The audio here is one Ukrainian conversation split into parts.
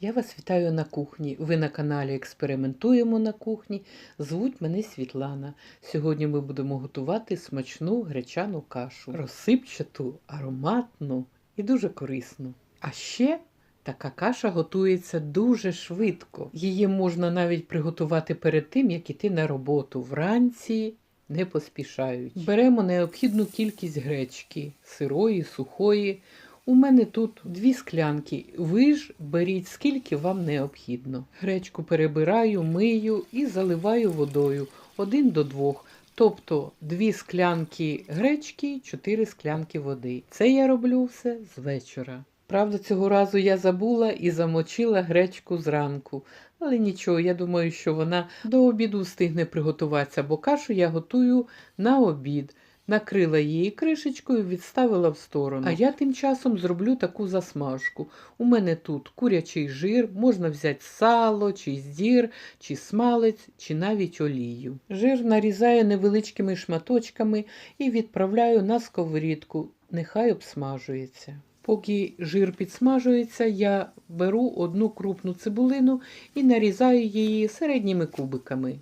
Я вас вітаю на кухні. Ви на каналі Експериментуємо на кухні. Звуть мене Світлана. Сьогодні ми будемо готувати смачну гречану кашу. Розсипчату, ароматну і дуже корисну. А ще така каша готується дуже швидко. Її можна навіть приготувати перед тим, як іти на роботу вранці. Не поспішаючи. Беремо необхідну кількість гречки, сирої, сухої. У мене тут дві склянки. Ви ж беріть скільки вам необхідно. Гречку перебираю, мию і заливаю водою один до двох. Тобто дві склянки гречки, чотири склянки води. Це я роблю все з вечора. Правда, цього разу я забула і замочила гречку зранку. Але нічого, я думаю, що вона до обіду встигне приготуватися, бо кашу я готую на обід. Накрила її кришечкою, відставила в сторону. А я тим часом зроблю таку засмажку. У мене тут курячий жир, можна взяти сало, чи здір, чи смалець, чи навіть олію. Жир нарізаю невеличкими шматочками і відправляю на сковорідку. Нехай обсмажується. Поки жир підсмажується, я беру одну крупну цибулину і нарізаю її середніми кубиками.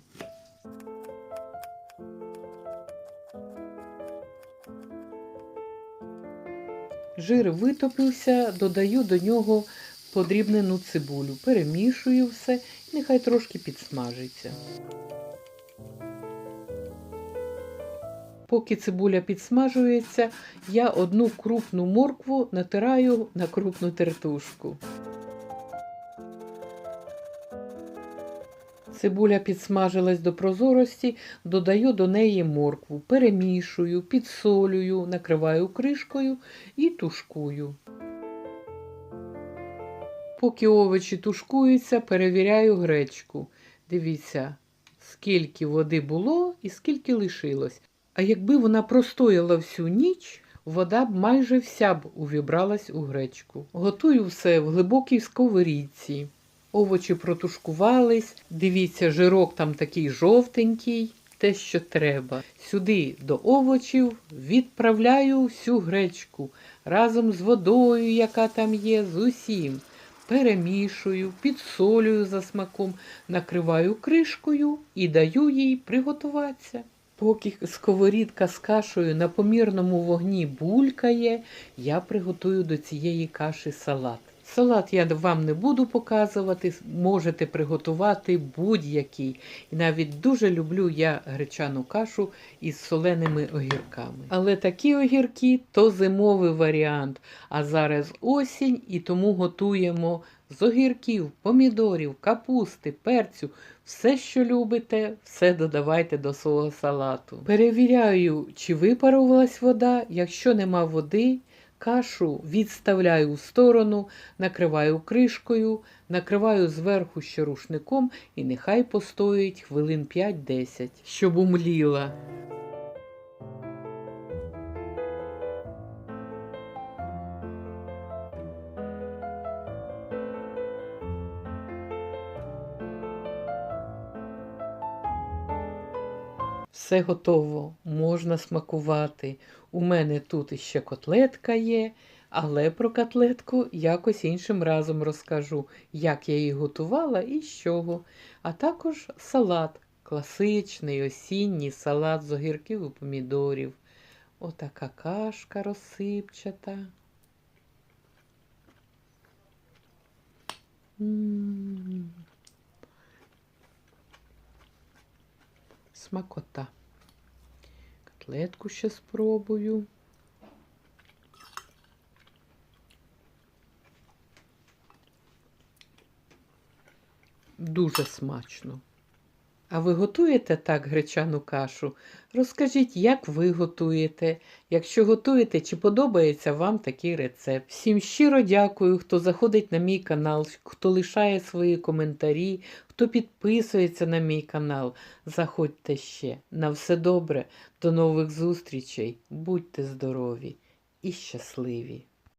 Жир витопився, додаю до нього подрібнену цибулю, перемішую все і нехай трошки підсмажиться. Поки цибуля підсмажується, я одну крупну моркву натираю на крупну тертушку. Цибуля підсмажилась до прозорості, додаю до неї моркву, перемішую, підсолюю, накриваю кришкою і тушкую. Поки овочі тушкуються, перевіряю гречку. Дивіться, скільки води було і скільки лишилось. А якби вона простояла всю ніч, вода б майже вся б увібралась у гречку. Готую все в глибокій сковорідці. Овочі протушкувались. Дивіться, жирок там такий жовтенький, те, що треба. Сюди до овочів відправляю всю гречку разом з водою, яка там є, з усім. Перемішую, підсолюю за смаком, накриваю кришкою і даю їй приготуватися. Поки сковорідка з кашею на помірному вогні булькає, я приготую до цієї каші салат. Салат я вам не буду показувати, можете приготувати будь-який. І навіть дуже люблю я гречану кашу із соленими огірками. Але такі огірки то зимовий варіант. А зараз осінь і тому готуємо з огірків, помідорів, капусти, перцю. Все, що любите, все додавайте до свого салату. Перевіряю, чи випарувалась вода. Якщо нема води, кашу відставляю у сторону, накриваю кришкою, накриваю зверху ще рушником і нехай постоїть хвилин 5-10, щоб умліла. Все готово, можна смакувати. У мене тут іще котлетка є, але про котлетку якось іншим разом розкажу, як я її готувала і з чого. А також салат, класичний осінній салат з огірків і помідорів. Отака кашка розсипчата. Смакота. Котлетку ще спробую. Дуже смачно. А ви готуєте так гречану кашу? Розкажіть, як ви готуєте. Якщо готуєте, чи подобається вам такий рецепт. Всім щиро дякую, хто заходить на мій канал, хто лишає свої коментарі, хто підписується на мій канал. Заходьте ще. На все добре. До нових зустрічей. Будьте здорові і щасливі!